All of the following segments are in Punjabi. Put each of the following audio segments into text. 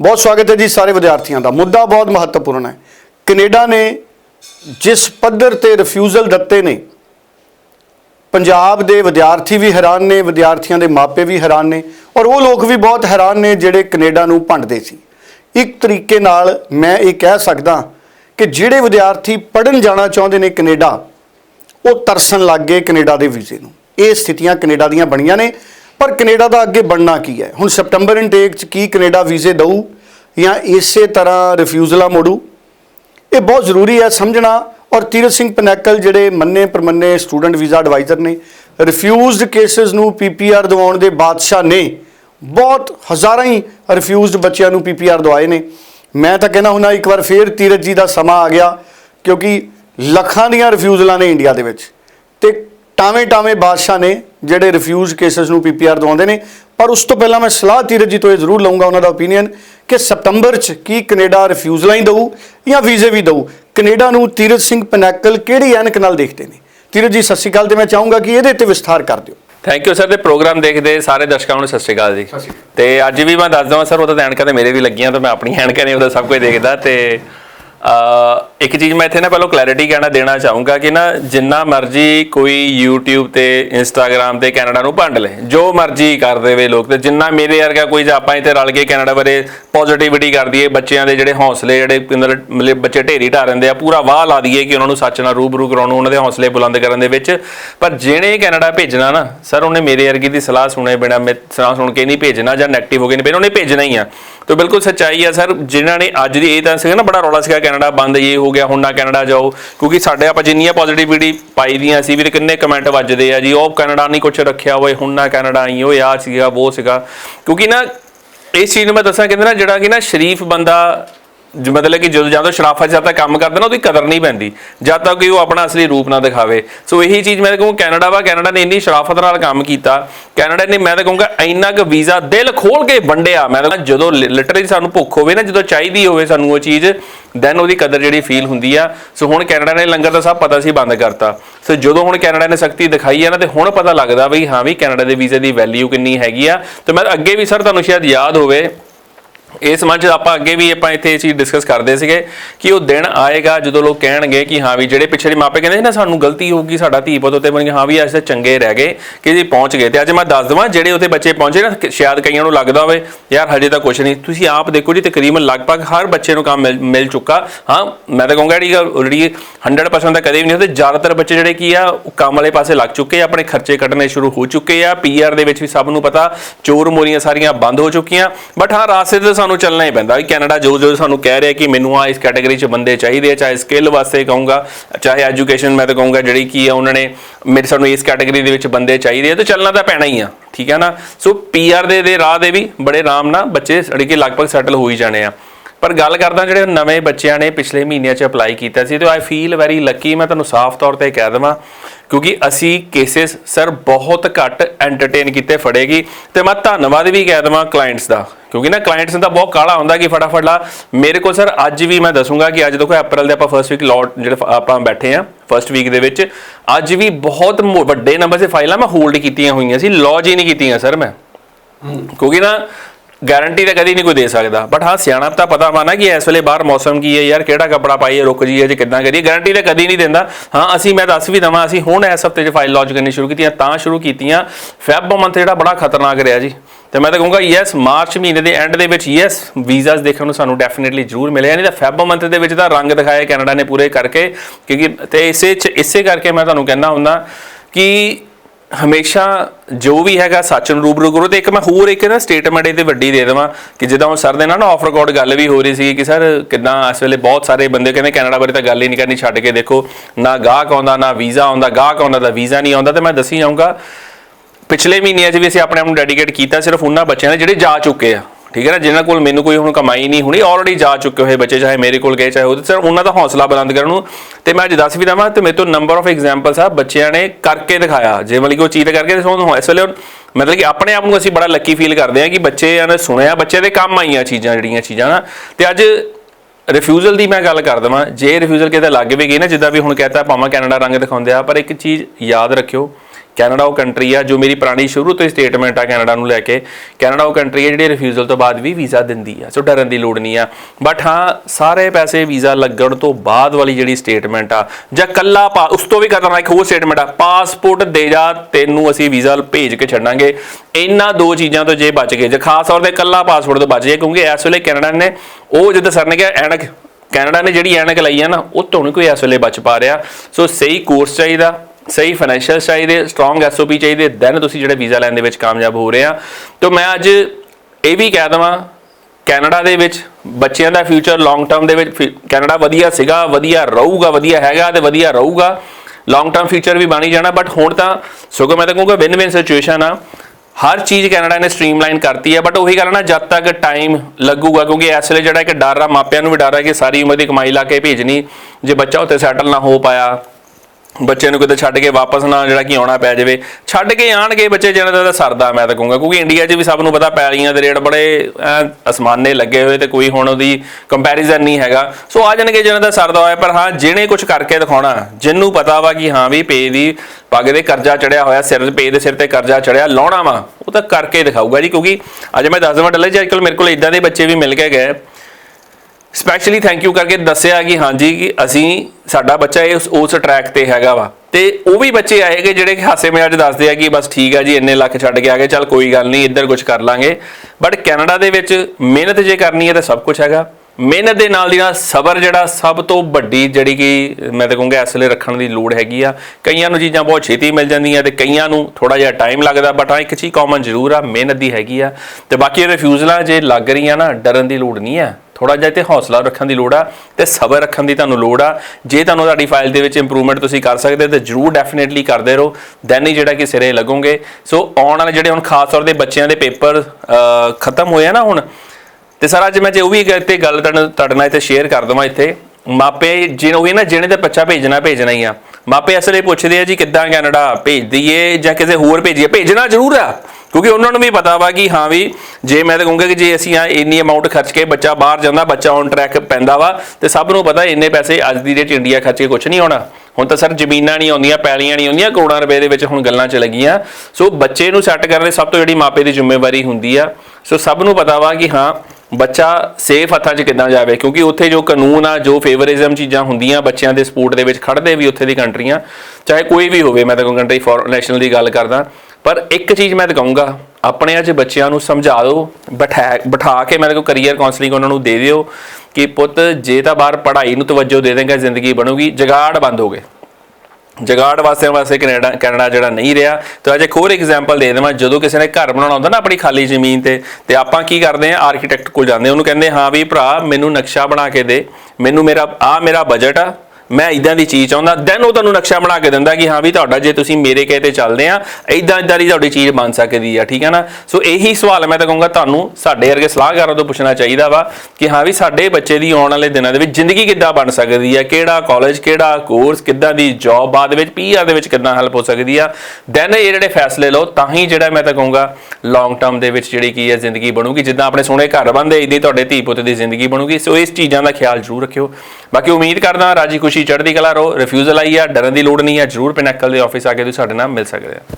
ਬਹੁਤ ਸਵਾਗਤ ਹੈ ਜੀ ਸਾਰੇ ਵਿਦਿਆਰਥੀਆਂ ਦਾ। ਮੁੱਦਾ ਬਹੁਤ ਮਹੱਤਵਪੂਰਨ ਹੈ। ਕੈਨੇਡਾ ਨੇ ਜਿਸ ਪੱਧਰ ਤੇ ਰਿਫਿਊਜ਼ਲ ਦਿੱਤੇ ਨੇ, ਪੰਜਾਬ ਦੇ ਵਿਦਿਆਰਥੀ ਵੀ ਹੈਰਾਨ ਨੇ, ਵਿਦਿਆਰਥੀਆਂ ਦੇ ਮਾਪੇ ਵੀ ਹੈਰਾਨ ਨੇ ਔਰ ਉਹ ਲੋਕ ਵੀ ਬਹੁਤ ਹੈਰਾਨ ਨੇ ਜਿਹੜੇ ਕੈਨੇਡਾ ਨੂੰ ਭੰਡਦੇ ਸੀ। ਇੱਕ ਤਰੀਕੇ ਨਾਲ ਮੈਂ ਇਹ ਕਹਿ ਸਕਦਾ ਕਿ ਜਿਹੜੇ ਵਿਦਿਆਰਥੀ ਪੜਨ ਜਾਣਾ ਚਾਹੁੰਦੇ ਨੇ ਕੈਨੇਡਾ, ਉਹ ਤਰਸਣ ਲੱਗ ਗਏ ਕੈਨੇਡਾ ਦੇ ਵੀਜ਼ੇ ਨੂੰ। ਇਹ ਸਥਿਤੀਆਂ ਕੈਨੇਡਾ ਦੀਆਂ ਬਣੀਆਂ ਨੇ। ਪਰ ਕੈਨੇਡਾ ਦਾ ਅੱਗੇ ਬਣਨਾ ਕੀ ਹੈ? ਹੁਣ ਸਪਟੈਂਬਰ ਇਨਟੇਕ ਚ ਕੀ ਕੈਨੇਡਾ ਵੀਜ਼ੇ ਦਊ ਜਾਂ ਇਸੇ ਤਰ੍ਹਾਂ ਰਿਫਿਊਜ਼ਲਾਂ ਮੋੜੂ? ਇਹ ਬਹੁਤ ਜ਼ਰੂਰੀ ਹੈ ਸਮਝਣਾ ਔਰ ਤੀਰਥ ਸਿੰਘ ਪਨੈਕਲ ਜਿਹੜੇ ਮੰਨੇ ਪਰਮੰਨੇ ਸਟੂਡੈਂਟ ਵੀਜ਼ਾ ਐਡਵਾਈਜ਼ਰ ਨੇ ਰਿਫਿਊਜ਼ਡ ਕੇਸਸ ਨੂੰ ਪੀਪੀਆਰ ਦਿਵਾਉਣ ਦੇ ਬਾਦਸ਼ਾਹ ਨੇ, ਬਹੁਤ ਹਜ਼ਾਰਾਂ ਹੀ ਰਿਫਿਊਜ਼ਡ ਬੱਚਿਆਂ ਨੂੰ ਪੀਪੀਆਰ ਦਵਾਏ ਨੇ। ਮੈਂ ਤਾਂ ਕਹਿੰਦਾ ਹੁਣਾ ਇੱਕ ਵਾਰ ਫੇਰ ਤੀਰਥ ਜੀ ਦਾ ਸਮਾਂ ਆ ਗਿਆ ਕਿਉਂਕਿ ਲੱਖਾਂ ਦੀਆਂ ਰਿਫਿਊਜ਼ਲਾਂ ਨੇ ਇੰਡੀਆ ਦੇ ਵਿੱਚ। ਤੇ ਟਾਵੇਂ ਟਾਵੇਂ ਬਾਦਸ਼ਾਹ ਨੇ ਜਿਹੜੇ ਰਿਫਿਊਜ਼ ਕੇਸਸ ਨੂੰ ਪੀਪੀਆਰ ਦਵਾਉਂਦੇ ਨੇ ਪਰ ਉਸ ਤੋਂ ਪਹਿਲਾਂ ਮੈਂ ਸਲਾਹ ਤੀਰਥ ਜੀ ਤੋਂ ਇਹ ਜ਼ਰੂਰ ਲਵਾਂਗਾ ਉਹਨਾਂ ਦਾ ਓਪੀਨੀਅਨ ਕਿ ਸਤੰਬਰ ਚ ਕੀ ਕੈਨੇਡਾ ਰਿਫਿਊਜ਼ਲਾਂ ਹੀ ਦਊ ਜਾਂ ਵੀਜ਼ੇ ਵੀ ਦਊ। ਕੈਨੇਡਾ ਨੂੰ ਤੀਰਥ ਸਿੰਘ ਪਨੈਕਲ ਕਿਹੜੀ ਐਨਕ ਨਾਲ ਦੇਖਦੇ ਨੇ? ਤੀਰਥ ਜੀ ਸਤਿ ਸ਼੍ਰੀ ਅਕਾਲ ਤੇ ਮੈਂ ਚਾਹੂੰਗਾ ਕਿ ਇਹਦੇ ਤੇ ਵਿਸਥਾਰ ਕਰ ਦਿਓ। ਥੈਂਕ ਯੂ ਸਰ ਤੇ ਪ੍ਰੋਗਰਾਮ ਦੇਖਦੇ ਸਾਰੇ ਦਰਸ਼ਕਾਂ ਨੂੰ ਸਤਿ ਸ਼੍ਰੀ ਅਕਾਲ ਜੀ। ਤੇ ਅੱਜ ਵੀ ਮੈਂ ਦੱਸ ਦਵਾਂ ਸਰ ਉਹ ਤਾਂ ਐਨਕਾਂ ਤੇ ਮੇਰੇ ਵੀ ਲੱਗੀਆਂ ਤਾਂ ਮੈਂ ਆਪਣੀ ਐਨਕਾਂ ਨੇ ਉਹਦਾ ਸਭ ਕੁਝ ਦੇਖਦਾ ਤੇ ਇੱਕ ਚੀਜ਼ ਮੈਂ ਇੱਥੇ ਨਾ ਪਹਿਲਾਂ ਕਲੈਰਿਟੀ ਕਹਿਣਾ ਦੇਣਾ ਚਾਹੂੰਗਾ ਕਿ ਨਾ ਜਿੰਨਾ ਮਰਜ਼ੀ ਕੋਈ YouTube ਤੇ Instagram ਤੇ ਕੈਨੇਡਾ ਨੂੰ ਭੰਡ ਲੇ, ਜੋ ਮਰਜ਼ੀ ਕਰ ਦੇਵੇ ਲੋਕ ਤੇ ਜਿੰਨਾ ਮੇਰੇ ਵਰਗਾ ਕੋਈ ਜਾਂ ਆਪਾਂ ਇੱਥੇ ਰਲ ਕੇ ਕੈਨੇਡਾ ਬਾਰੇ ਪੋਜ਼ਿਟਿਵਿਟੀ ਕਰ ਦਈਏ, ਬੱਚਿਆਂ ਦੇ ਜਿਹੜੇ ਹੌਸਲੇ, ਜਿਹੜੇ ਮਤਲਬ ਬੱਚੇ ਢੇਰੀ ਢਾ ਰਹਿੰਦੇ ਆ, ਪੂਰਾ ਵਾਹ ਲਾ ਦਈਏ ਕਿ ਉਹਨਾਂ ਨੂੰ ਸੱਚ ਨਾਲ ਰੂਬਰੂ ਕਰਾਉਣ ਨੂੰ ਉਹਨਾਂ ਦੇ ਹੌਸਲੇ ਬੁਲੰਦ ਕਰਨ ਦੇ ਵਿੱਚ। ਪਰ ਜਿਹਨੇ ਕੈਨੇਡਾ ਭੇਜਣਾ ਨਾ, ਸਰ, ਉਹਨੇ ਮੇਰੇ ਵਰਗੀ ਦੀ ਸਲਾਹ ਸੁਣੇ ਬਿਨਾ, ਮੈਂ ਸਲਾਹ ਸੁਣ ਕੇ ਨਹੀਂ ਭੇਜਣਾ ਜਾਂ ਨੈਗੇਟਿਵ ਹੋ ਕੇ ਨਹੀਂ ਭੇਜਣਾ, ਉਹਨੇ ਭੇਜਣਾ ਹੀ ਆ। ਤੇ ਬਿਲਕੁਲ ਸੱਚਾਈ ਆ, ਸਰ, ਜਿਨ੍ਹਾਂ ਨੇ ਅੱਜ ਦੀ ਇਹ ਤਾਂ ਸੀਗਾ ਨਾ ਬੜਾ ਰੌਲਾ ਸੀਗਾ ਕੈਨੇਡਾ ਬੰਦ ਇਹ ਹੋ ਗਿਆ, ਹੁਣ ਨਾ ਕੈਨੇਡਾ ਜਾਓ। ਕਿਉਂਕਿ ਸਾਡੇ ਆਪਾਂ ਜਿੰਨੀਆਂ ਪੋਜ਼ਿਟਿਵਿਟੀ ਪਾਈ ਦੀਆਂ ਸੀ ਵੀ ਕਿੰਨੇ ਕਮੈਂਟ ਵੱਜਦੇ ਆ ਜੀ। ਉਹ ਕੈਨੇਡਾ ਨਹੀਂ ਕੁਝ ਰੱਖਿਆ ਹੋਏ ਹੁਣ ਨਾ ਕੈਨੇਡਾ ਆਈ ਉਹ ਆ ਸੀਗਾ ਉਹ ਸੀਗਾ। ਕਿਉਂਕਿ ਨਾ, ਇਸ ਚੀਜ਼ ਨੂੰ ਮੈਂ ਦੱਸਾਂ, ਕਹਿੰਦੇ ਨਾ ਜਿਹੜਾ ਕਿ ਨਾ ਸ਼ਰੀਫ ਬੰਦਾ ਜ- ਮਤਲਬ ਕਿ ਜਦੋਂ ਜਦੋਂ ਸ਼ਰਾਫਤ ਜਦ ਤੱਕ ਕੰਮ ਕਰਦਾ ਨਾ, ਉਹਦੀ ਕਦਰ ਨਹੀਂ ਪੈਂਦੀ। ਜਦ ਤੱਕ ਕਿ ਉਹ ਆਪਣਾ ਅਸਲੀ ਰੂਪ ਨਾ ਦਿਖਾਵੇ। ਸੋ ਇਹੀ ਚੀਜ਼ ਮੈਂ ਤਾਂ ਕਹੂੰ ਕੈਨੇਡਾ ਵਾ, ਕੈਨੇਡਾ ਨੇ ਇੰਨੀ ਸ਼ਰਾਫਤ ਨਾਲ ਕੰਮ ਕੀਤਾ। ਕੈਨੇਡਾ ਨੇ, ਮੈਂ ਤਾਂ ਕਹੂੰਗਾ, ਇੰਨਾ ਕੁ ਵੀਜ਼ਾ ਦਿਲ ਖੋਲ ਕੇ ਵੰਡਿਆ। ਮੈਂ ਤਾਂ ਕਹੂੰਗਾ, ਜਦੋਂ ਲਿਟਰਲੀ ਸਾਨੂੰ ਭੁੱਖ ਹੋਵੇ ਨਾ, ਜਦੋਂ ਚਾਹੀਦੀ ਹੋਵੇ ਸਾਨੂੰ ਉਹ ਚੀਜ਼ ਦੈਨ ਉਹਦੀ ਕਦਰ ਜਿਹੜੀ ਫੀਲ ਹੁੰਦੀ ਆ। ਸੋ ਹੁਣ ਕੈਨੇਡਾ ਨੇ ਲੰਗਰ ਦਾ ਸਭ ਪਤਾ ਸੀ, ਬੰਦ ਕਰਤਾ। ਸੋ ਜਦੋਂ ਹੁਣ ਕੈਨੇਡਾ ਨੇ ਸਖਤੀ ਦਿਖਾਈ ਆ ਨਾ, ਤੇ ਹੁਣ ਪਤਾ ਲੱਗਦਾ ਵੀ ਹਾਂ ਵੀ ਕੈਨੇਡਾ ਦੇ ਵੀਜ਼ੇ ਦੀ ਵੈਲਿਊ ਕਿੰਨੀ ਹੈਗੀ ਆ। ਤੇ ਮੈਂ ਅੱਗੇ ਵੀ ਸਰ ਤੁਹਾਨੂੰ ਸ਼ਾਇਦ ਯਾਦ ਹੋਵੇ ਇਸ ਮੰਚ ਆਪਾਂ ਅੱਗੇ ਵੀ ਆਪਾਂ ਇੱਥੇ ਇਹ ਚੀਜ਼ ਡਿਸਕਸ ਕਰਦੇ ਸੀਗੇ ਕਿ ਉਹ ਦਿਨ ਆਏਗਾ ਜਦੋਂ ਲੋਕ ਕਹਿਣਗੇ ਕਿ ਹਾਂ ਵੀ ਜਿਹੜੇ ਪਿੱਛੇ ਪਿਛਲੇ ਮਾਪੇ ਕਹਿੰਦੇ ਸੀ ਨਾ, ਸਾਨੂੰ ਗਲਤੀ ਹੋ ਗਈ ਸਾਡਾ ਧੀ ਪੁੱਤ ਉੱਤੇ ਬਣ। ਗਿਆ ਹਾਂ ਵੀ ਅਸੀਂ ਤਾਂ ਚੰਗੇ ਰਹਿ ਗਏ ਕਿ ਜੀ ਪਹੁੰਚ ਗਏ ਤੇ ਅੱਜ ਮੈਂ ਦੱਸ ਦਵਾਂ, ਜਿਹੜੇ ਉੱਥੇ ਬੱਚੇ ਪਹੁੰਚੇ ਨਾ ਸ਼ਾਇਦ ਕਈਆਂ ਨੂੰ ਲੱਗਦਾ ਹੋਵੇ, ਯਾਰ ਹਜੇ ਤਾਂ ਕੁਝ ਨਹੀਂ। ਤੁਸੀਂ ਆਪ ਦੇਖੋ ਜੀ, ਤਕਰੀਬਨ ਲਗਭਗ ਹਰ ਬੱਚੇ ਨੂੰ ਕੰਮ ਮਿਲ- ਮਿਲ ਚੁੱਕਾ। ਹਾਂ, ਮੈਂ ਤਾਂ ਕਹੂੰਗਾ, ਜਿਹੜੀ ਜਿਹੜੀ 100% ਤਾਂ ਕਦੇ ਵੀ ਨਹੀਂ ਹੁੰਦੇ। ਜ਼ਿਆਦਾਤਰ ਬੱਚੇ ਜਿਹੜੇ ਕੀ ਆ, ਉਹ ਕੰਮ ਵਾਲੇ ਪਾਸੇ ਲੱਗ ਚੁੱਕੇ ਆ, ਆਪਣੇ ਖਰਚੇ ਕੱਢਣੇ ਸ਼ੁਰੂ ਹੋ ਚੁੱਕੇ ਆ। ਪੀਆਰ ਦੇ ਵਿੱਚ ਵੀ ਸਭ ਨੂੰ ਪਤਾ ਚੋਰ ਮੋਰੀਆਂ ਸਾਰੀਆਂ ਬੰਦ ਹੋ ਚੁੱਕੀਆਂ। ਬਟ ਹਾਂ, ਰਾਸਤੇ ਤੇ ਸਾਨੂੰ ਚੱਲਣਾ ਹੀ ਪੈਂਦਾ। ਵੀ ਕੈਨੇਡਾ ਜੋ ਜੋ ਸਾਨੂੰ ਕਹਿ ਰਿਹਾ ਕਿ ਮੈਨੂੰ ਆ ਇਸ ਕੈਟਾਗਰੀ 'ਚ ਬੰਦੇ ਚਾਹੀਦੇ ਆ, ਚਾਹੇ ਸਕਿੱਲ ਵਾਸਤੇ ਕਹੂੰਗਾ, ਚਾਹੇ ਐਜੂਕੇਸ਼ਨ ਮੈਂ ਤਾਂ ਕਹੂੰਗਾ, ਜਿਹੜੀ ਕੀ ਆ ਉਹਨਾਂ ਨੇ ਮੇਰੇ ਸਾਨੂੰ ਇਸ ਕੈਟਾਗਰੀ ਦੇ ਵਿੱਚ ਬੰਦੇ ਚਾਹੀਦੇ ਆ, ਤੇ ਚੱਲਣਾ ਤਾਂ ਪੈਣਾ ਹੀ ਆ। ਠੀਕ ਹੈ ਨਾ? ਸੋ ਪੀਆਰ ਦੇ ਦੇ ਰਾਹ ਦੇ ਵੀ ਬੜੇ ਆਰਾਮ ਨਾਲ ਬੱਚੇ ਜਿਹੜੇ ਕਿ ਲਗਭਗ ਸੈਟਲ ਹੋ ਹੀ ਜਾਣੇ ਆ। ਪਰ ਗੱਲ ਕਰਦਾ ਜਿਹੜੇ ਨਵੇਂ ਬੱਚਿਆਂ ਨੇ ਪਿਛਲੇ ਮਹੀਨਿਆਂ 'ਚ ਅਪਲਾਈ ਕੀਤਾ ਸੀ, ਤੇ ਆਈ ਫੀਲ ਵੈਰੀ ਲੱਕੀ ਮੈਂ ਤੁਹਾਨੂੰ ਸਾਫ਼ ਤੌਰ ਤੇ ਕਹਿ ਦਵਾਂ ਕਿਉਂਕਿ ਅਸੀਂ ਕੇਸਿਸ ਸਰ ਬਹੁਤ ਘੱਟ ਐਂਟਰਟੇਨ ਕੀਤੇ ਫੜੇਗੀ ਤੇ ਮੈਂ ਧੰਨਵਾਦ ਵੀ ਕਹਿ ਦਵਾਂ ਕਲਾਇੰਟਸ ਦਾ। ਕਿਉਂਕਿ ਨਾ ਕਲਾਇੰਟਸ ਦਾ ਬਹੁਤ ਕਾਲਾ ਹੁੰਦਾ ਕਿ ਫਟਾਫਟ ਲਾ। ਮੇਰੇ ਕੋਲ ਸਰ ਅੱਜ ਵੀ ਮੈਂ ਦੱਸੂਗਾ ਕਿ ਅੱਜ ਦੇਖੋ ਅਪ੍ਰੈਲ ਦੇ ਆਪਾਂ ਫਰਸਟ ਵੀਕ ਲੋਟ ਜਿਹੜੇ ਆਪਾਂ ਬੈਠੇ ਆ ਫਰਸਟ ਵੀਕ ਦੇ ਵਿੱਚ। ਅੱਜ ਵੀ ਬਹੁਤ ਵੱਡੇ ਨੰਬਰ ਦੇ ਫਾਈਲਾਂ ਮੈਂ ਹੋਲਡ ਕੀਤੀਆਂ ਹੋਈਆਂ ਸੀ ਲੌਜ ਹੀ ਨਹੀਂ ਕੀਤੀਆਂ ਸਰ ਮੈਂ। ਕਿਉਂਕਿ ਨਾ ਗਾਰੰਟੀ ਤਾਂ ਕਦੀ ਨਹੀਂ ਕੋਈ ਦੇ ਸਕਦਾ। ਬਟ ਹਾਂ ਸਿਆਣਾ ਤਾਂ ਪਤਾ ਵਾ ਨਾ ਕਿ ਇਸ ਵੇਲੇ ਬਾਹਰ ਮੌਸਮ ਕੀ ਹੈ ਯਾਰ, ਕਿਹੜਾ ਕੱਪੜਾ ਪਾਈਏ, ਰੁਕ ਜੀਏ ਜੇ ਕਿੱਦਾਂ ਕਰੀਏ। ਗਾਰੰਟੀ ਤਾਂ ਕਦੀ ਨਹੀਂ ਦਿੰਦਾ। ਹਾਂ, ਅਸੀਂ, ਮੈਂ ਦੱਸ ਵੀ ਦਵਾਂ, ਅਸੀਂ ਹੁਣ ਇਸ ਹਫ਼ਤੇ 'ਚ ਫਾਈਲ ਲਾਂਚ ਕਰਨੀ ਸ਼ੁਰੂ ਕੀਤੀਆਂ, ਤਾਂ ਸ਼ੁਰੂ ਕੀਤੀਆਂ। ਫੈਬ ਮੰਥ ਜਿਹੜਾ ਬੜਾ ਖਤਰਨਾਕ ਰਿਹਾ ਜੀ। ਤੇ ਮੈਂ ਤਾਂ ਕਹੂੰਗਾ ਯੈਸ ਮਾਰਚ ਮਹੀਨੇ ਦੇ ਐਂਡ ਦੇ ਵਿੱਚ ਯੈਸ ਵੀਜ਼ਾਸ ਦੇਖਣ ਨੂੰ ਸਾਨੂੰ ਡੈਫੀਨਿਟਲੀ ਜ਼ਰੂਰ ਮਿਲੇ ਨਹੀਂ ਤਾਂ ਫੈਬ ਮੰਥ ਦੇ ਵਿੱਚ ਤਾਂ ਰੰਗ ਦਿਖਾਏ ਕੈਨੇਡਾ ਨੇ ਪੂਰੇ ਕਰਕੇ। ਕਿਉਂਕਿ ਤੇ ਇਸੇ 'ਚ, ਇਸੇ ਕਰਕੇ ਮੈਂ ਤੁਹਾਨੂੰ ਕਹਿੰਦਾ ਹੁੰਦਾ ਕਿ ਹਮੇਸ਼ਾ ਜੋ ਵੀ ਹੈਗਾ ਸੱਚ ਨੂੰ ਰੂਬਰੂ ਕਰੋ ਤੇ ਇੱਕ ਮੈਂ ਹੋਰ ਇੱਕ ਨਾ ਸਟੇਟਮੈਂਟ ਇਹਦੇ ਵੱਡੀ ਦੇ ਦੇਵਾਂ ਕਿ ਜਿੱਦਾਂ ਉਹ ਸਰ ਦੇ ਨਾਲ ਨਾ ਆਫ ਰਿਕਾਰਡ ਗੱਲ ਵੀ ਹੋ ਰਹੀ ਸੀ ਕਿ ਸਰ ਕਿਦਾਂ ਇਸ ਵੇਲੇ ਬਹੁਤ ਸਾਰੇ ਬੰਦੇ ਕਹਿੰਦੇ ਕੈਨੇਡਾ ਬਾਰੇ ਤਾਂ ਗੱਲ ਹੀ ਨਹੀਂ ਕਰਨੀ, ਛੱਡ ਕੇ ਦੇਖੋ, ਨਾ ਗਾਹਕ ਆਉਂਦਾ, ਨਾ ਵੀਜ਼ਾ ਆਉਂਦਾ, ਗਾਹਕ ਆਉਂਦਾ ਤਾਂ ਵੀਜ਼ਾ ਨਹੀਂ ਆਉਂਦਾ ਤੇ ਮੈਂ ਦੱਸੀ ਜਾਊਂਗਾ, ਪਿਛਲੇ ਮਹੀਨੇ 'ਚ ਵੀ ਅਸੀਂ ਆਪਣੇ ਆਪ ਨੂੰ ਡੈਡੀਕੇਟ ਕੀਤਾ ਸਿਰਫ ਉਹਨਾਂ ਬੱਚਿਆਂ ਨੇ ਜਿਹੜੇ ਜਾ ਚੁੱਕੇ ਆ। ਠੀਕ ਹੈ ਨਾ, ਜਿਨ੍ਹਾਂ ਕੋਲ ਮੈਨੂੰ ਕੋਈ ਹੁਣ ਕਮਾਈ ਨਹੀਂ ਹੋਣੀ ਆਲਰੇਡੀ ਜਾ ਚੁੱਕੇ ਹੋਏ ਬੱਚੇ, ਚਾਹੇ ਮੇਰੇ ਕੋਲ ਗਏ, ਚਾਹੇ ਉਹਦੇ ਸਰ, ਉਹਨਾਂ ਦਾ ਹੌਸਲਾ ਬੁਲੰਦ ਕਰਨ ਨੂੰ। ਤੇ ਮੈਂ ਅੱਜ ਦੱਸ ਵੀ ਦਵਾਂ, ਤੇ ਮੇਰੇ ਤੋਂ ਨੰਬਰ ਆਫ ਐਗਜ਼ਾਮਪਲਸ ਆ, ਬੱਚਿਆਂ ਨੇ ਕਰਕੇ ਦਿਖਾਇਆ। ਜੇ ਮਤਲਬ ਕਿ ਉਹ ਚੀਜ਼ ਕਰਕੇ ਤੇ ਹੁਣ ਇਸ ਵੇਲੇ ਮਤਲਬ ਕਿ ਆਪਣੇ ਆਪ ਨੂੰ ਅਸੀਂ ਬੜਾ ਲੱਕੀ ਫੀਲ ਕਰਦੇ ਹਾਂ ਕਿ ਬੱਚਿਆਂ ਨੇ, ਸੁਣਿਆ, ਬੱਚੇ ਦੇ ਕੰਮ ਆਈਆਂ ਚੀਜ਼ਾਂ, ਜਿਹੜੀਆਂ ਚੀਜ਼ਾਂ ਨਾ। ਤੇ ਅੱਜ ਰਿਫਿਊਜ਼ਲ ਦੀ ਮੈਂ ਗੱਲ ਕਰ ਦਵਾਂ। ਜੇ ਰਿਫਿਊਜ਼ਲ ਕਿਤੇ ਲੱਗ ਵੀ ਗਈ ਨਾ, ਜਿੱਦਾਂ ਵੀ ਹੁਣ ਕਹਤਾ ਭਾਵੇਂ ਕੈਨੇਡਾ ਰੰਗ ਦਿਖਾਉਂਦੇ ਆ, ਪਰ ਇੱਕ ਚੀਜ਼ ਯਾਦ ਰੱਖਿਓ ਕੈਨੇਡਾ ਉਹ ਕੰਟਰੀ ਆ ਜੋ ਮੇਰੀ ਪੁਰਾਣੀ ਸ਼ੁਰੂ ਤੋਂ ਹੀ ਸਟੇਟਮੈਂਟ ਆ ਕੈਨੇਡਾ ਨੂੰ ਲੈ ਕੇ। ਕੈਨੇਡਾ ਉਹ ਕੰਟਰੀ ਆ ਜਿਹੜੀ ਰਿਫਿਊਜ਼ਲ ਤੋਂ ਬਾਅਦ ਵੀ ਵੀਜ਼ਾ ਦਿੰਦੀ ਆ, ਸੋ ਡਰਨ ਦੀ ਲੋੜ ਨਹੀਂ ਆ। ਬਟ ਹਾਂ, ਸਾਰੇ ਪੈਸੇ ਵੀਜ਼ਾ ਲੱਗਣ ਤੋਂ ਬਾਅਦ ਵਾਲੀ ਜਿਹੜੀ ਸਟੇਟਮੈਂਟ ਆ, ਜਾਂ ਕੱਲਾ ਪਾ ਉਸ ਤੋਂ ਵੀ ਖਤਰਨਾਕ ਇੱਕ ਹੋਰ ਸਟੇਟਮੈਂਟ ਆ ਪਾਸਪੋਰਟ ਦੇ ਜਾ, ਤੈਨੂੰ ਅਸੀਂ ਵੀਜ਼ਾ ਭੇਜ ਕੇ ਛੱਡਾਂਗੇ। ਇਹਨਾਂ ਦੋ ਚੀਜ਼ਾਂ ਤੋਂ ਜੇ ਬਚ ਗਏ, ਜੇ ਖਾਸ ਤੌਰ ਤੇ ਕੱਲਾ ਪਾਸਪੋਰਟ ਤੋਂ ਬਚ ਗਏ, ਕਿਉਂਕਿ ਇਸ ਵੇਲੇ ਕੈਨੇਡਾ ਨੇ ਉਹ ਜਿੱਦਾਂ ਸਰ ਨੇ ਕਿਹਾ ਐਨਕ ਕੈਨੇਡਾ ਨੇ ਜਿਹੜੀ ਐਨਕ ਲਈ ਆ ਨਾ, ਉਹ ਤੋਂ ਨਹੀਂ ਕੋਈ ਇਸ ਵੇਲੇ ਬਚ ਪਾ ਰਿਹਾ। ਸੋ ਸਹੀ ਕੋਰਸ ਚਾਹੀਦਾ ਸਹੀ ਫਾਈਨੈਂਸ਼ੀਅਲ ਚਾਹੀਦੇ ਸਟਰੋਂਗ ਐਸਓਪੀ ਚਾਹੀਦੇ ਦੈਨ ਤੁਸੀਂ ਜਿਹੜੇ ਵੀਜ਼ਾ ਲੈਣ ਦੇ ਵਿੱਚ ਕਾਮਯਾਬ ਹੋ ਰਹੇ ਆ। ਤਾਂ ਮੈਂ ਅੱਜ ਇਹ ਵੀ ਕਹਿ ਦਵਾਂ, ਕੈਨੇਡਾ ਦੇ ਵਿੱਚ ਬੱਚਿਆਂ ਦਾ ਫਿਊਚਰ ਲੌਂਗ ਟਰਮ ਦੇ ਵਿੱਚ ਫਿ- ਕੈਨੇਡਾ ਵਧੀਆ ਸੀਗਾ, ਵਧੀਆ ਰਹੂਗਾ, ਵਧੀਆ ਹੈਗਾ ਤੇ ਵਧੀਆ ਰਹੂਗਾ। ਲੌਂਗ ਟਰਮ ਫਿਊਚਰ ਵੀ ਬਣੀ ਜਾਣਾ ਬਟ ਹੁਣ ਤਾਂ ਸਗੋਂ ਮੈਂ ਤਾਂ ਕਹੂੰਗਾ ਵਿਨ ਵਿਨ ਸਿਚੁਏਸ਼ਨ ਆ। ਹਰ ਚੀਜ਼ ਕੈਨੇਡਾ ਨੇ ਸਟ੍ਰੀਮਲਾਈਨ ਕਰਤੀ ਹੈ ਬਟ ਉਹੀ ਗੱਲ ਨਾ, ਜਦ ਤੱਕ ਟਾਈਮ ਲੱਗੂਗਾ, ਕਿਉਂਕਿ ਇਸ ਵੇਲੇ ਜਿਹੜਾ ਇੱਕ ਡਰ ਆ, ਮਾਪਿਆਂ ਨੂੰ ਵੀ ਡਰ ਆ ਕਿ ਸਾਰੀ ਉਮਰ ਦੀ ਕਮਾਈ ਲਾ ਕੇ ਭੇਜਣੀ, ਜੇ ਬੱਚਾ ਉੱਥੇ ਸੈਟਲ ਨਾ ਹੋ ਪਾਇਆ। ਬੱਚੇ ਨੂੰ ਕਿਤੇ ਛੱਡ ਕੇ ਵਾਪਸ ਨਾ ਜਿਹੜਾ ਕਿ ਆਉਣਾ ਪੈ ਜਾਵੇ। ਛੱਡ ਕੇ ਆਣਗੇ ਬੱਚੇ ਜਿਹਨਾਂ ਦਾ ਤਾਂ ਸਰਦਾ, ਮੈਂ ਤਾਂ ਕਹੂੰਗਾ। ਕਿਉਂਕਿ ਇੰਡੀਆ 'ਚ ਵੀ ਸਭ ਨੂੰ ਪਤਾ ਪੈਲੀਆਂ ਦੇ ਰੇਟ ਬੜੇ ਅਸਮਾਨੇ ਲੱਗੇ ਹੋਏ ਤੇ ਕੋਈ ਹੁਣ ਉਹਦੀ ਕੰਪੈਰੀਜ਼ਨ ਨਹੀਂ ਹੈਗਾ। ਸੋ ਆ ਜਾਣਗੇ ਜਿਹਨਾਂ ਦਾ ਸਰਦਾ ਹੋਇਆ, ਪਰ ਹਾਂ, ਜਿਹਨੇ ਕੁਝ ਕਰਕੇ ਦਿਖਾਉਣਾ, ਜਿਹਨੂੰ ਪਤਾ ਵਾ ਕਿ ਹਾਂ ਵੀ ਪੇ ਦੀ ਪੱਗ ਦੇ ਕਰਜ਼ਾ ਚੜਿਆ ਹੋਇਆ, ਸਿਰ, ਪੇ ਦੇ ਸਿਰ ਤੇ ਕਰਜ਼ਾ ਚੜਿਆ, ਲਾਉਣਾ ਵਾ, ਉਹ ਤਾਂ ਕਰਕੇ ਦਿਖਾਊਗਾ ਜੀ। ਕਿਉਂਕਿ ਅੱਜ ਮੈਂ ਦੱਸ ਦਵਾਂ ਡੱਲੇ ਜੀ ਅੱਜਕੱਲ ਮੇਰੇ ਕੋਲ ਇਦਾਂ ਦੇ ਬੱਚੇ ਵੀ ਮਿਲ ਕੇ ਗਏ। ਸਪੈਸ਼ਲੀ ਥੈਂਕ ਯੂ ਕਰਕੇ ਦੱਸਿਆ ਕਿ ਹਾਂਜੀ, ਕਿ ਅਸੀਂ, ਸਾਡਾ ਬੱਚਾ ਇਹ ਉਸ ਟਰੈਕ ਤੇ ਹੈਗਾ ਵਾ। ਤੇ ਉਹ ਵੀ ਬੱਚੇ ਆਏਗੇ ਜਿਹੜੇ ਕਿ ਹਾਸੇ ਮਜ਼ਾਕ ਦੱਸਦੇ ਆ ਕਿ ਬਸ ਠੀਕ ਆ ਜੀ, ਇੰਨੇ ਲੱਖ ਛੱਡ ਕੇ ਆ ਗਏ, ਚੱਲ ਕੋਈ ਗੱਲ ਨਹੀਂ, ਇੱਧਰ ਕੁਝ ਕਰ ਲਾਂਗੇ। ਬਟ ਕੈਨੇਡਾ ਦੇ ਵਿੱਚ ਮਿਹਨਤ ਜੇ ਕਰਨੀ ਹੈ ਤਾਂ ਸਭ ਕੁਝ ਹੈਗਾ। ਮਿਹਨਤ ਦੇ ਨਾਲ ਦੀ ਨਾਲ ਸਬਰ ਜਿਹੜਾ ਸਭ ਤੋਂ ਵੱਡੀ ਜਿਹੜੀ ਕਿ ਮੈਂ ਤਾਂ ਕਹੂੰਗਾ ਇਸ ਵੇਲੇ ਰੱਖਣ ਦੀ ਲੋੜ ਹੈਗੀ ਆ। ਕਈਆਂ ਨੂੰ ਚੀਜ਼ਾਂ ਬਹੁਤ ਛੇਤੀ ਮਿਲ ਜਾਂਦੀਆਂ ਤੇ ਕਈਆਂ ਨੂੰ ਥੋੜਾ ਜਿਹਾ ਟਾਈਮ ਲੱਗਦਾ ਬਟ ਹਾਂ, ਇੱਕ ਚੀਜ਼ ਕਾਮਨ ਜ਼ਰੂਰ ਆ, ਮਿਹਨਤ ਦੀ ਹੈਗੀ ਆ। ਤੇ ਬਾਕੀ ਰਿਫਿਊਜ਼ਲਾਂ ਜੇ ਲੱਗ ਰਹੀਆਂ ਨਾ, ਡਰਨ ਦੀ ਲੋੜ ਨਹੀਂ ਆ। ਥੋੜਾ ਜਿਹਾ ਤੇ ਹੌਸਲਾ ਰੱਖਣ ਦੀ ਲੋੜ ਆ ਤੇ ਸਬਰ ਰੱਖਣ ਦੀ ਤੁਹਾਨੂੰ ਲੋੜ ਆ। ਜੇ ਤੁਹਾਨੂੰ ਤੁਹਾਡੀ ਫਾਈਲ ਦੇ ਵਿੱਚ ਇੰਪਰੂਵਮੈਂਟ ਤੁਸੀਂ ਕਰ ਸਕਦੇ, ਤੇ ਜਰੂਰ ਡੈਫੀਨਿਟਲੀ ਕਰਦੇ ਰਹੋ। ਦੈਨ ਹੀ ਜਿਹੜਾ ਕਿ ਸਿਰੇ ਲੱਗੋਗੇ। ਸੋ ਆਉਣ ਵਾਲੇ ਜਿਹੜੇ ਹੁਣ ਖਾਸ ਤੌਰ ਤੇ ਬੱਚਿਆਂ ਦੇ ਪੇਪਰ ਖਤਮ ਹੋਏ ਆ ਨਾ ਹੁਣ ਤੇ ਸਰ, ਅੱਜ ਮੈਂ ਜੇ ਉਹ ਵੀ ਗੱਲ ਤੇ ਗੱਲ ਤੁਹਾਡੇ ਤੁਹਾਡੇ ਨਾਲ ਇੱਥੇ ਸ਼ੇਅਰ ਕਰ ਦਵਾਂ ਇੱਥੇ, ਮਾਪੇ ਜਿਹਨੂੰ ਵੀ ਨਾ ਜਿਹਨੇ ਤੇ ਬੱਚਾ ਭੇਜਣਾ ਭੇਜਣਾ ਹੀ ਆ। ਮਾਪੇ ਅਸਲੇ ਪੁੱਛਦੇ ਆ ਜੀ ਕਿੱਦਾਂ ਕੈਨੇਡਾ ਭੇਜ ਦਈਏ ਜਾਂ ਕਿਸੇ ਹੋਰ ਭੇਜੀਏ? ਭੇਜਣਾ ਜ਼ਰੂਰ ਆ, ਕਿਉਂਕਿ ਉਹਨਾਂ ਨੂੰ ਵੀ ਪਤਾ ਵਾ ਕਿ ਹਾਂ ਵੀ ਜੇ ਮੈਂ ਤਾਂ ਕਹੂੰਗਾ ਕਿ ਜੇ ਅਸੀਂ ਆ ਇੰਨੀ ਅਮਾਉਂਟ ਖਰਚ ਕੇ ਬੱਚਾ ਬਾਹਰ ਜਾਂਦਾ, ਬੱਚਾ ਔਨ ਟਰੈਕ ਪੈਂਦਾ ਵਾ, ਤੇ ਸਭ ਨੂੰ ਪਤਾ ਇੰਨੇ ਪੈਸੇ ਅੱਜ ਦੀ ਡੇਟ 'ਚ ਇੰਡੀਆ ਖਰਚ ਕੇ ਕੁਝ ਨਹੀਂ ਆਉਣਾ। ਹੁਣ ਤਾਂ ਸਰ ਜ਼ਮੀਨਾਂ ਨਹੀਂ ਆਉਂਦੀਆਂ, ਪੈਲੀਆਂ ਨਹੀਂ ਆਉਂਦੀਆਂ, ਕਰੋੜਾਂ ਰੁਪਏ ਦੇ ਵਿੱਚ ਹੁਣ ਗੱਲਾਂ ਚ ਲੱਗੀਆਂ। ਸੋ ਬੱਚੇ ਨੂੰ ਸੈੱਟ ਕਰਨ ਲਈ ਸਭ ਤੋਂ ਜਿਹੜੀ ਮਾਪੇ ਦੀ ਜ਼ਿੰਮੇਵਾਰੀ ਹੁੰਦੀ ਆ। ਸੋ ਸਭ ਨੂੰ ਪਤਾ ਵਾ ਕਿ ਹਾਂ ਬੱਚਾ ਸੇਫ ਹੱਥਾਂ 'ਚ ਕਿੱਦਾਂ ਜਾਵੇ? ਕਿਉਂਕਿ ਉੱਥੇ ਜੋ ਕਾਨੂੰਨ ਆ, ਜੋ ਫੇਵਰਿਜ਼ਮ ਚੀਜ਼ਾਂ ਹੁੰਦੀਆਂ ਬੱਚਿਆਂ ਦੇ ਸਪੋਰਟ ਦੇ ਵਿੱਚ ਖੜਦੇ ਵੀ ਉੱਥੇ ਦੀ ਕੰਟਰੀਆਂ, ਚਾਹੇ ਕੋਈ ਵੀ ਹੋਵੇ, ਮੈਂ ਤਾਂ ਕੋਈ ਕੰਟਰੀ ਫੋਰ ਨੈਸ਼ਨਲ ਦੀ ਗੱਲ ਕਰਦਾ, ਪਰ ਇੱਕ ਚੀਜ਼ ਮੈਂ ਤਾਂ ਕਹੂੰਗਾ, ਆਪਣੇ ਅੱਜ ਬੱਚਿਆਂ ਨੂੰ ਸਮਝਾ ਦਿਓ, ਬਿਠਾ ਬਿਠਾ ਕੇ ਮੈਂ ਕੋਲ ਕਰੀਅਰ ਕਾਉਂਸਲਿੰਗ ਉਹਨਾਂ ਨੂੰ ਦੇ ਦਿਓ, ਕਿ ਪੁੱਤ ਜੇ ਤਾਂ ਬਾਹਰ ਪੜ੍ਹਾਈ ਨੂੰ ਤਵੱਜੋ ਦੇ ਦੇਂਗਾ, ਜ਼ਿੰਦਗੀ ਬਣੂਗੀ, ਜਗਾੜ ਬੰਦ ਹੋ ਗਏ। ਜਗਾੜ ਵਾਸਿਆਂ ਵਾਸਤੇ ਕੈਨੇਡਾ ਕੈਨੇਡਾ ਜਿਹੜਾ ਨਹੀਂ ਰਿਹਾ। ਤੇ ਅੱਜ ਇੱਕ ਹੋਰ ਐਗਜ਼ਾਮਪਲ ਦੇ ਦੇਵਾਂ, ਜਦੋਂ ਕਿਸੇ ਨੇ ਘਰ ਬਣਾਉਣਾ ਹੁੰਦਾ ਨਾ ਆਪਣੀ ਖਾਲੀ ਜ਼ਮੀਨ ਤੇ ਤੇ ਆਪਾਂ ਕੀ ਕਰਦੇ ਆ ਆਰਕੀਟੈਕਟ ਕੋਲ ਜਾਂਦੇ ਉਹਨੂੰ ਕਹਿੰਦੇ ਹਾਂ ਵੀ ਭਰਾ, ਮੈਨੂੰ ਨਕਸ਼ਾ ਬਣਾ ਕੇ ਦੇ, ਮੈਨੂੰ ਮੇਰਾ ਆ ਮੇਰਾ ਬਜਟ ਆ ਮੈਂ ਇਦਾਂ ਦੀ ਚੀਜ਼ ਚਾਹੁੰਦਾ ਦੈਨ ਉਹ ਤੁਹਾਨੂੰ ਨਕਸ਼ਾ ਬਣਾ ਕੇ ਦਿੰਦਾ ਕਿ ਹਾਂ ਵੀ ਤੁਹਾਡਾ ਜੇ ਤੁਸੀਂ ਮੇਰੇ ਕਹੇ ਤੇ ਚੱਲਦੇ ਆ ਇਦਾਂ ਇਦਾਂ ਦੀ ਤੁਹਾਡੀ ਚੀਜ਼ ਬਣ ਸਕਦੀ ਆ, ਠੀਕ ਹੈ ਨਾ? ਸੋ ਇਹੀ ਸਵਾਲ ਮੈਂ ਤਾਂ ਕਹੂੰਗਾ ਤੁਹਾਨੂੰ, ਸਾਡੇ ਵਰਗੇ ਸਲਾਹਕਾਰਾਂ ਤੋਂ ਪੁੱਛਣਾ ਚਾਹੀਦਾ ਵਾ ਕਿ ਹਾਂ ਵੀ ਸਾਡੇ ਬੱਚੇ ਦੀ ਆਉਣ ਵਾਲੇ ਦਿਨਾਂ ਦੇ ਵਿੱਚ ਜ਼ਿੰਦਗੀ ਕਿੱਦਾਂ ਬਣ ਸਕਦੀ ਆ, ਕਿਹੜਾ ਕਾਲਜ ਕਿਹੜਾ ਕੋਰਸ ਕਿੱਦਾਂ ਦੀ ਜੌਬ ਬਾਅਦ ਵਿੱਚ ਪੀਆਰ ਦੇ ਵਿੱਚ ਕਿੱਦਾਂ ਹੈਲਪ ਹੋ ਸਕਦੀ ਆ? ਦੈਨ ਇਹ ਜਿਹੜੇ ਫੈਸਲੇ ਲਓ, ਤਾਂ ਹੀ ਜਿਹੜਾ ਮੈਂ ਤਾਂ ਕਹੂੰਗਾ ਲੌਂਗ ਟਰਮ ਦੇ ਵਿੱਚ ਜਿਹੜੀ ਕੀ ਹੈ ਜ਼ਿੰਦਗੀ ਬਣੂਗੀ, ਜਿੱਦਾਂ ਆਪਣੇ ਸੋਹਣੇ ਘਰ ਬੰਦੇ ਇਦਾਂ ਤੁਹਾਡੇ ਧੀ ਪੁੱਤ ਦੀ ਜ਼ਿੰਦਗੀ ਬਣੂਗੀ। ਸੋ ਇਸ ਚੀਜ਼ਾਂ ਦਾ ਖਿਆਲ ਜ਼ਰੂਰ ਰੱਖਿਓ। ਬਾਕੀ ਉਮੀਦ ਕਰਦਾ ਰਾਜੀ ਖੁਸ਼ੀ ਚੜ੍ਹਦੀ ਕਲਾ ਰਹੋ ਰਿਫਿਊਜ਼ਲ ਆਈ ਆ, ਡਰਨ ਦੀ ਲੋੜ ਨਹੀਂ ਆ, ਜ਼ਰੂਰ ਪਿਨੈਕਲ ਦੇ ਆਫਿਸ ਆ ਕੇ ਤੁਸੀਂ ਸਾਡੇ ਨਾਲ ਮਿਲ ਸਕਦੇ ਆ।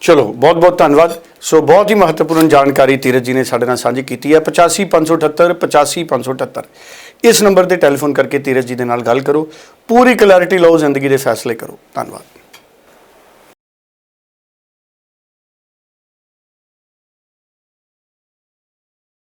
ਚਲੋ ਬਹੁਤ ਬਹੁਤ ਧੰਨਵਾਦ। ਸੋ, ਬਹੁਤ ਹੀ ਮਹੱਤਵਪੂਰਨ ਜਾਣਕਾਰੀ ਤੀਰਜ ਜੀ ਨੇ ਸਾਡੇ ਨਾਲ ਸਾਂਝੀ ਕੀਤੀ ਹੈ। 85578 85578 ਇਸ ਨੰਬਰ ਤੇ ਟੈਲੀਫੋਨ ਕਰਕੇ ਤੀਰਜ ਜੀ ਦੇ ਨਾਲ ਗੱਲ ਕਰੋ। ਪੂਰੀ ਕਲੈਰਿਟੀ ਲਓ, ਜ਼ਿੰਦਗੀ ਦੇ ਫੈਸਲੇ ਕਰੋ। ਧੰਨਵਾਦ।